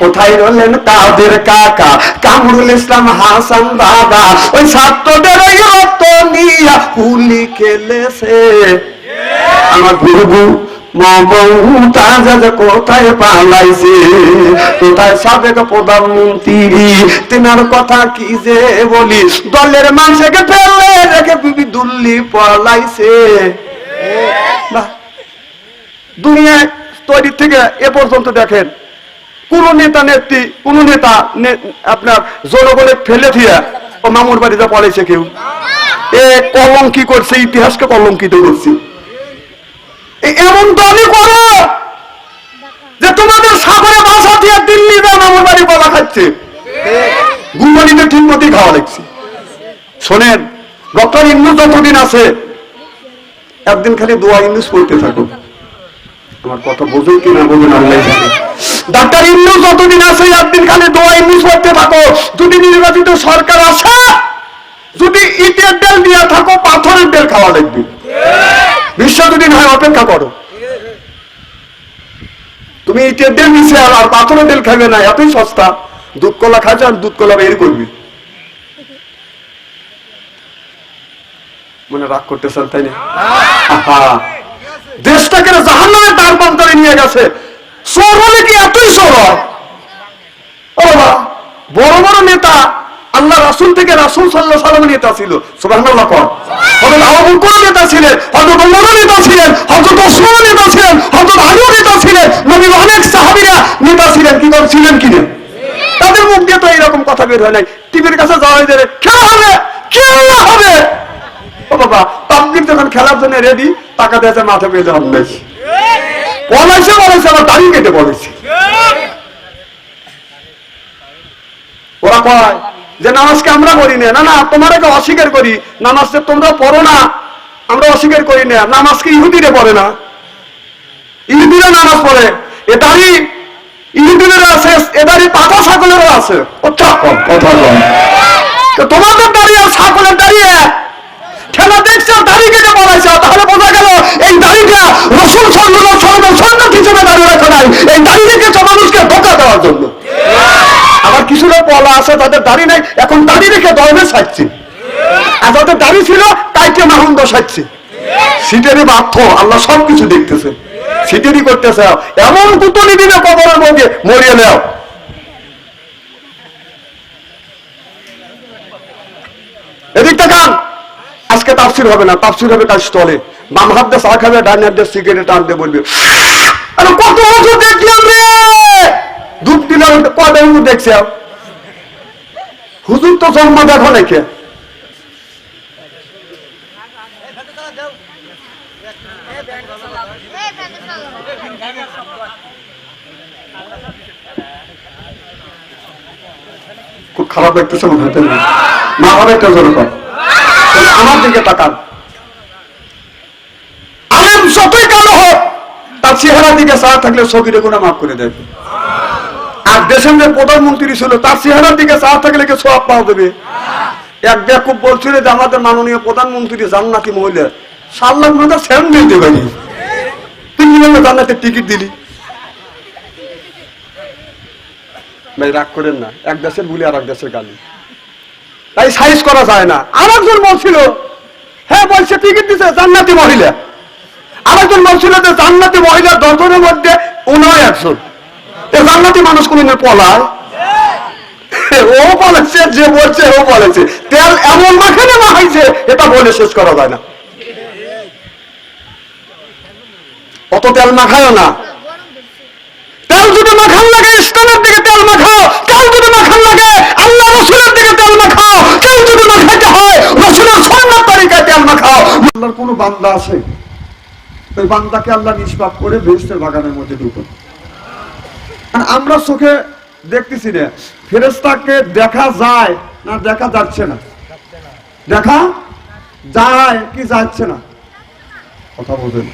কোথায় রলেন তাদের কাকা? কামরুল ইসলাম হাসান দাদা, ওই ছাত্রদের আমার মমতাজ কোথায় পালাইছে? কোথায় সাবেক প্রধানমন্ত্রী? তেনার কথা কি যে বলি? দলের মানুষকে ফেলে রেখে বিবি দুল্লি পলাইছে। বাহ দুনিয়ায় তৈরি থেকে এ পর্যন্ত দেখেন। কোন নেতা নেত্রী, কোন নেতা আপনার জনগণে ফেলে দিয়ে ও মামুর বাড়িতে পড়েছে কেউ? এ কলঙ্কি করছে, ইতিহাসকে কলঙ্কিত করছে। এমন দলই করো যে তোমাদের সাগরে বাসা দিয়ে দিল্লি বা মামুর বাড়ি বলা খাচ্ছে। গুমানিতে ঠিক মতোই খাওয়া লাগছে। শোনেন, ডক্টর ইন্নু যতদিন আছে, একদিন খালি দোয়া ইংলিশ পড়তে থাকো আমার কথা বোঝো কি না বোঝেন আল্লাহ। ডাক্তার ইন্নু যতদিন আছে, একদিন খালি দোয়া ইংলিশ পড়তে থাকো। যদি নির্বাচিত সরকার আসে, যদি ইটের তেল দিয়ে থাকো, পাথরের তেল খাওয়া লাগবে। বিশ্ব দুদিন হয়, অপেক্ষা করো। তুমি ইটের তেল মিশে আর পাথরের তেল খাবে না, এতই সস্তা। দুধ কলা খাচ্ছে আর দুধ কলা বের করবি। মনে রাগ করতেছেন, তাই না। দেশটাকে জাহান্নামের দ্বার প্রান্তরে নিয়ে গেছে। চোর হলে কি এতই চোর বড় বড় নেতা আল্লাহ রাসুল থেকে রাসুল সাল্লাহ সাল্লাম নেতা ছিল। হযরত নেতা ছিলেন নেতা ছিলেন নেতা ছিলেন নেতা ছিলেন অনেক ছিলেন, কি ছিলেন তাদের দিয়ে তো এইরকম কথা কাছে যাওয়া খেলা হবে হবে। ও বাবা খেলার জন্য রেডি টাকা দিয়েছে মাথা পেয়ে যাওয়ার বলাইছে বলেছে আমার দাড়ি কেটে বলেছে ওরা কয় যে, নামাজকে আমরা করি না। না না, তোমারকে অস্বীকার করি। নামাজকে তোমরা পড়ো না আমরা অস্বীকার করি না। নামাজকে ইহুদিরে পড়ে না। ইহুদিরা নামাজ পড়ে। এ দাড়ি ইহুদিদের আছে। এ দাড়ি পাকা ছাগলেরও আছে তোমাদের দাঁড়িয়ে আর ছাগলের দাঁড়িয়ে খেলা দেখছে দাড়ি কেটে বলাইছে তাহলে বোঝা গেল এই দাড়িটা রসুল সন্ন্যত সর্ব সন্ন্যত হিসেবে দাঁড়িয়ে রাখা নাই এই দাড়ি রেখেছে মানুষকে ধোকা দেওয়ার জন্য আবার কিছুটা পলা আছে তাদের দাড়ি নাই, এখন দাড়ি রেখে দরবে সাজছে আর যাদের দাড়ি ছিল কাইকে মাহুন বসাচ্ছে সিটেরই বাধ্য, আল্লাহ সবকিছু দেখতেছে। সিটেরই করতেছে। এমন কুতনি দিবে কবরের মধ্যে, মরিয়ে নেও। আজকে তাফসির হবে না, তাফসির হবে কাজ স্টলে। বাম হাত দিয়ে চা খাবে, ডান হাত দিয়ে সিগারেট দিয়ে বলবে কত বছর দেখলাম রে! দুধ দিলাম হুজুর দেখছে। হুজুর তো জন্ম দেখো নাকি? খুব খারাপ লাগতেছে মনে হয় না? একটা জোরে কর আমার দিকে তাকান। আলেম যতই কালো হোক, তার চেহারা দিকে চা থাকলে সকিরে গুণা মাফ করে দেবে। আর দেশের যে প্রধানমন্ত্রী ছিল, তার চেহারার দিকে চা থাকলে কে সব পাওয়া দেবে এক বেকুব বলছিল যে আমাদের মাননীয় প্রধানমন্ত্রী জান্নাতি মহিলা। সাত লাখ মতো স্যান্ডেল দেবে নি তুই কীভাবে জান্নাতের টিকিট দিলি। ভাই, রাগ করেন না, এক দেশের আর এক দেশের গালি। তাই সাইজ করা যায় না। আরেকজন বলছিল হ্যাঁ বলছে, টিকিট দিছে জান্নাতি মহিলা। আরেকজন বলছিল যে জান্নাতি মহিলা দশজনের মধ্যে উনাও একজন। জান্নাতি মানুষ কোনদিন পলায়? ও বলেছে, যে বলছে, ও বলেছে। তেল এমন এটা বলে শেষ করা যায় না। অত তেল মাখায়ও না। তেল যদি মাখান লাগে, ইসলামের দিকে তেল মাখাও। তেল যদি মাখান লাগে, আল্লাহ রসুলের দিকে তেল মাখাও। তেল যদি মাখাইতে হয়, রসুলের সন্ন্যার তালিকায় তেল মাখাও। আল্লাহর কোনো বান্দা আছে? ওই বান্দাকে আল্লাহ নিষ্পাপ করে বেহেস্তের বাগানের মধ্যে আর আমরা চোখে দেখতেছি না। ফেরেস্তাকে দেখা যায় না দেখা যাচ্ছে না? দেখা যায় কি যাচ্ছে না? কথা বলবেন।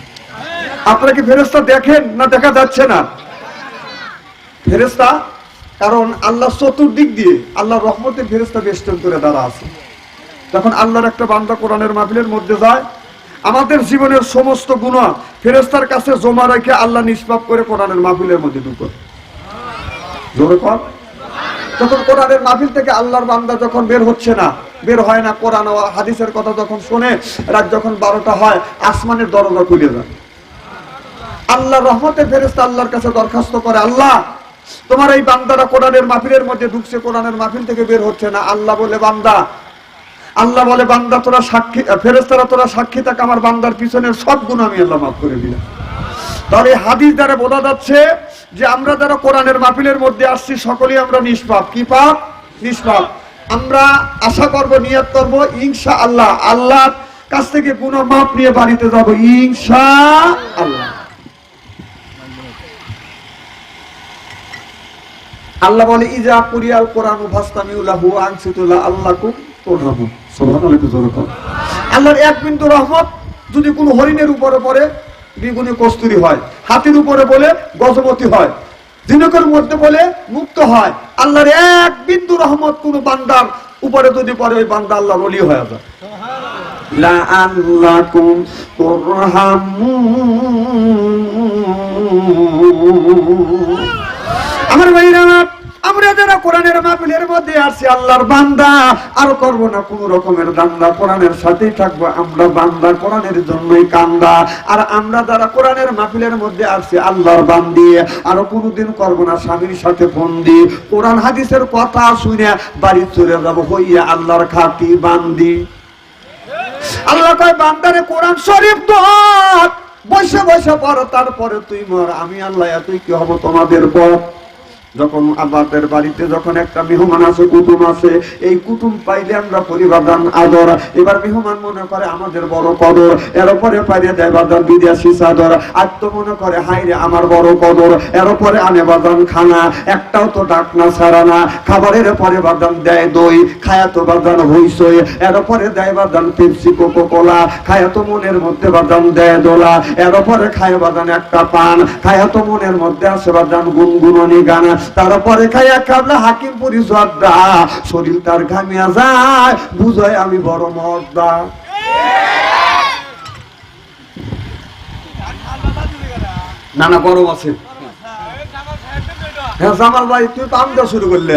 আপনারা কি ফেরেস্তা দেখেন না দেখা যাচ্ছে না? ফেরেস্তা কারণ আল্লাহ চতুর্দিক দিয়ে আল্লাহ রহমতের ফেরেস্তা বেষ্টন করে দাঁড়া আছে। যখন আল্লাহর একটা বান্দা কোরআনের মাহফিলের মধ্যে যায়, আমাদের জীবনের সমস্ত গুণা ফেরেস্তার কাছে জমা রেখে আল্লাহ নিষ্পাপ করে কোরআনের মাহফিলের মধ্যে ঢুকো। জোরে কর যখন কোরআনের মাহফিল থেকে আল্লাহর বান্দা যখন বের হচ্ছে না, বের হয় না কোরআন হাদিসের কথা যখন শুনে, রাত যখন বারোটা হয়, আসমানের দরজা খুলে যায়। আল্লাহ রহমতের ফেরেস্তা আল্লাহর কাছে দরখাস্ত করে, আল্লাহ, তোমার এই বান্দারা কোরআনের মাহফিলের মধ্যে ঢুকছে, কোরআনের মাহফিল থেকে বের হচ্ছে না। আল্লাহ বলে, বান্দা, আল্লাহ বলে, বান্দা, তোরা সাক্ষী ফেরেস্তারা তোরা সাক্ষী থাক, আমার বান্দার পিছনের সব গুণ আমি আল্লাহ মাফ করে দিলাম। তাহলে হাদিস দ্বারা বোঝা যাচ্ছে যে আমরা যারা কোরআনের মাহফিলের মধ্যে আসছি, সকলেই আমরা নিষ্পাপ। কি পাপ? নিষ্পাপ। আমরা আশা করব, নিয়ত করব ইনশা আল্লাহ আল্লাহর কাছ থেকে গুণ মাপ নিয়ে বাড়িতে যাব ইনশা আল্লাহ আল্লাহ বলে, ইজা কুরিয়াল কোরআন ফাস্তামিউলাহু আনসিতুল্লাহ আল্লাহকুম তুরহামু সুবহানাল্লাহ আল্লাহর এক বিন্দু রহমত যদি কোনো হরিণের উপরে পড়ে দ্বিগুণে কস্তুরি হয়। হাতির উপরে বলে গজপতি হয়। দিনকের মধ্যে বলে মুক্ত হয়। আল্লাহর এক বিন্দু রহমত কোন বান্দার উপরে যদি পরে ওই বান্দা আল্লাহর ওলি হয়ে যায়। আমার ভাইরা আমরা যারা কোরআনের মাহফিলের মধ্যে আছি, আল্লাহর বান্দা, আর করব না কোন রকমের দান্দা। কোরআনের সাথেই থাকব, আমরা বান্দা, কোরআনের জন্যই কান্দা। আর আমরা যারা কোরআনের মাহফিলের মধ্যে আছি, আল্লাহর বান্দি, আর কোনোদিন করব না, স্বামীর সাথে বন্দি। কোরআন, হাদিসের কথা শুনে বাড়ি চলে যাব, হইয়া আল্লাহর খাতি বান্দি। আল্লাহ কয়, বান্দারে, কোরআন শরীফ তো বসে বসে পড়, তারপরে তুই মর। আমি আল্লাহ, তুই কি হব তোমাদের পর? যখন আমাদের বাড়িতে যখন একটা মেহমান আছে, কুটুম আছে, এই কুটুম পাইলে আমরা পরিবাদান আদর। এবার মেহমান মনে করে আমাদের বড় কদর এর উপরে পাইলে দেয় বাদান বিদেশি চাদর। আর তো মনে করে হাইরে আমার বড় কদর এর উপরে আনে বাদান খানা, একটাও তো ডাকনা ছাড়া না। খাবারের পরে বাদান দেয় দই, খায়া তো বাদান হইসই এর উপরে দেয় বাদান পেপসি কোকো কোলা খায়া তো মনের মধ্যে বাদান দেয় দোলা। এর উপরে খায় বাদান একটা পান, খায়া তো মনের মধ্যে আছে বাদান গুনগুননি গানা। তারপরে খাইয়া কাবলা হাকিম পুরি জর্দা শরীর তার ঘামিয়া যায় আমি বড় মর্দা না না গরম আছে। হ্যাঁ জামাল ভাই, তুই তো আমদা শুরু করলে।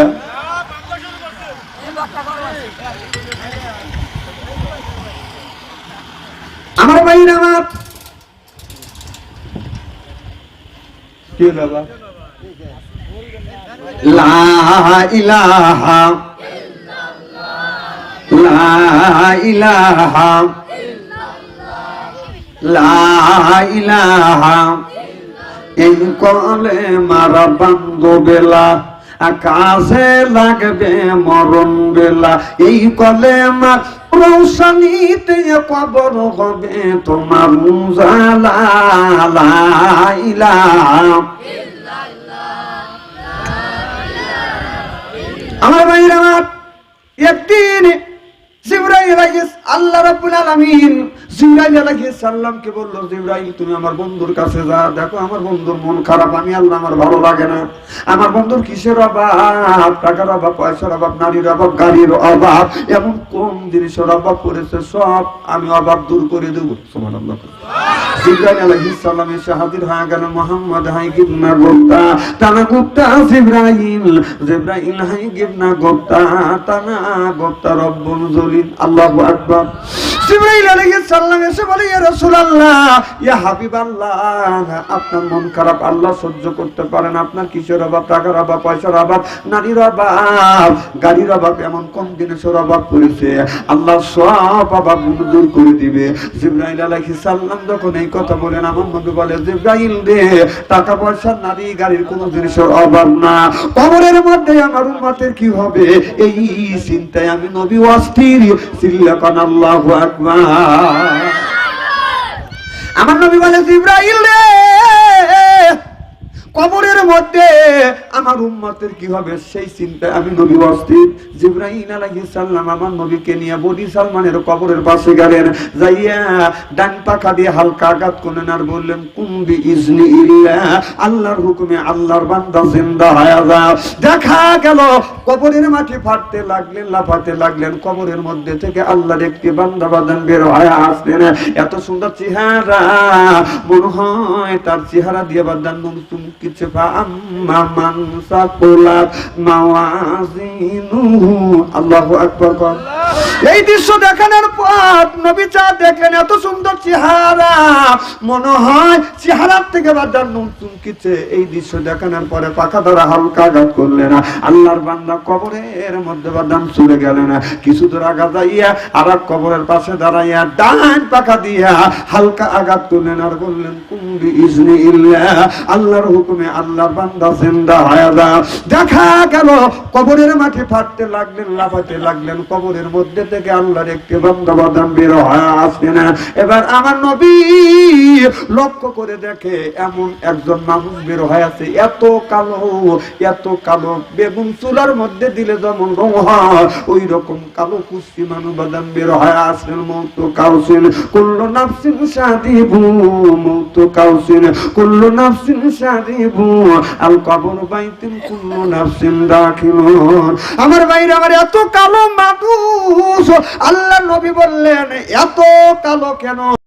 আমার ভাই আমার কি বাবা? লা ইলাহা লা ইলাহা লা ইলাহা এই কলে মারা বেলা আকাশে লাগবে মরণ বেলা। এই কলে মার রৌশনীতে কবর হবে তোমার মুজালা ইলাহা। আমার ভাইরা আমার, একদিন তুমি আমার বন্ধুর কাছে যা, দেখো আমার বন্ধুর মন খারাপ, আমি আল্লাহ আমার ভালো লাগে না। আমার বন্ধুর কিসের টাকার পয়সার অভাব, নারীর অভাব অভাব, এমন কোন জিনিসের অভাব করেছে সব আমি অভাব দূর করে দেবো। জিবরাইল আলাইহিস সালাম এসে হাজির হয়ে গেল মোহাম্মদ হাই গিবনা গোপ্তা, তানা গোপ্তা জিবরাইল, জিব্রাইল হাই গিবনা গোপ্তা, তানা গোপ্তা রব্বুল জলিল, আল্লাহু আকবার। আপনার মন খারাপ, আল্লাহ সহ্য করতে পারেন আপনার কিসের অভাব, টাকার অভাব, পয়সার অভাব, নারীর অভাব, গাড়ির অভাব, এমন কোন জিনিসের অভাব করেছে আল্লাহ সব অভাব দূর করে দিবে। জিব্রাইল আলাইহিস সালাম যখন এই কথা বলেন, আমার বন্ধু বলে, জিব্রাইল রে, টাকা পয়সা, নারী, গাড়ির কোন জিনিসের অভাব না। কবরের মধ্যে আমার উম্মতের কি হবে? এই চিন্তায় আমি নবী অস্থির। সিল্লাকান আল্লাহু আকবার। আমার নবী বলে ইব্রাহিম রে। কবরের মধ্যে আমার উম্মতের কি হবে? সেই চিন্তায় আমি নবী অস্থির জিব্রাহিম আলাইহিস সালাম আমার নবীকে নিয়ে বডি সালমানের কবরের পাশে গেলেন। যাইয়া ডান পাখা দিয়ে হালকা আঘাত করলেন আর বললেন কুম্বি ইজনি ইল্লাহ আল্লাহর হুকুমে আল্লাহর বান্দা জিন্দা হয়ে যা। দেখা গেল, কবরের মাটি ফাটতে লাগলেন, লাফাতে লাগলেন। কবরের মধ্যে থেকে আল্লাহর একটি বান্দা বাদান বের হয়ে আসলেন। এত সুন্দর চেহারা, মনে হয় তার চেহারা দিয়ে বাদান নুন কিছু আল্লাহু আকবার কর। এই দৃশ্য দেখানোর পর নবী চা দেখলেন, এত সুন্দর চেহারা। মনে হয় চেহারার থেকে বাদার নুন চুমকিছে। এই দৃশ্য দেখানোর পরে পাখা দ্বারা হালকা আঘাত করলেন আল্লাহর বান্দা কবরের মধ্যে বাদাম চলে গেলেন কিছু দূর আঘাত যাইয়া আর কবরের পাশে দাঁড়াইয়া ডান পাখা দিয়া হালকা আঘাত করলেন আর বললেন কুম্বি ইজনি ইল্লাহ আল্লাহর হুকুমে আল্লাহর বান্দা জিন্দা হয়ে যা। দেখা গেল, কবরের মাটি ফাটতে লাগলেন, লাফাতে লাগলেন। কবরের মধ্যে থেকে আল্লাহর একটি বান্দা বের হয়ে আসলেন এবার আমার নবী লক্ষ্য করে দেখে এমন একজন মানুষ বের হয়ে আছে, এত কালো এত কালো বেগুন চুলার মধ্যে দিলে যেমন রং হয় ওই রকম কালো কুস্তি মানুষ বাদাম বের হয়ে আসলেন মৌত কাউসিন। কুল্লু নাফসিন সাদিবু মৌত কাউসিন। কুল্লু নাফসিন সাদিবু আল কবর বাইতিন কুল্লু নাফসিন দাখিলুন। আমার বাইরে আমার এত কালো মানুষ আল্লাহ নবী বললেন এত কালো কেন?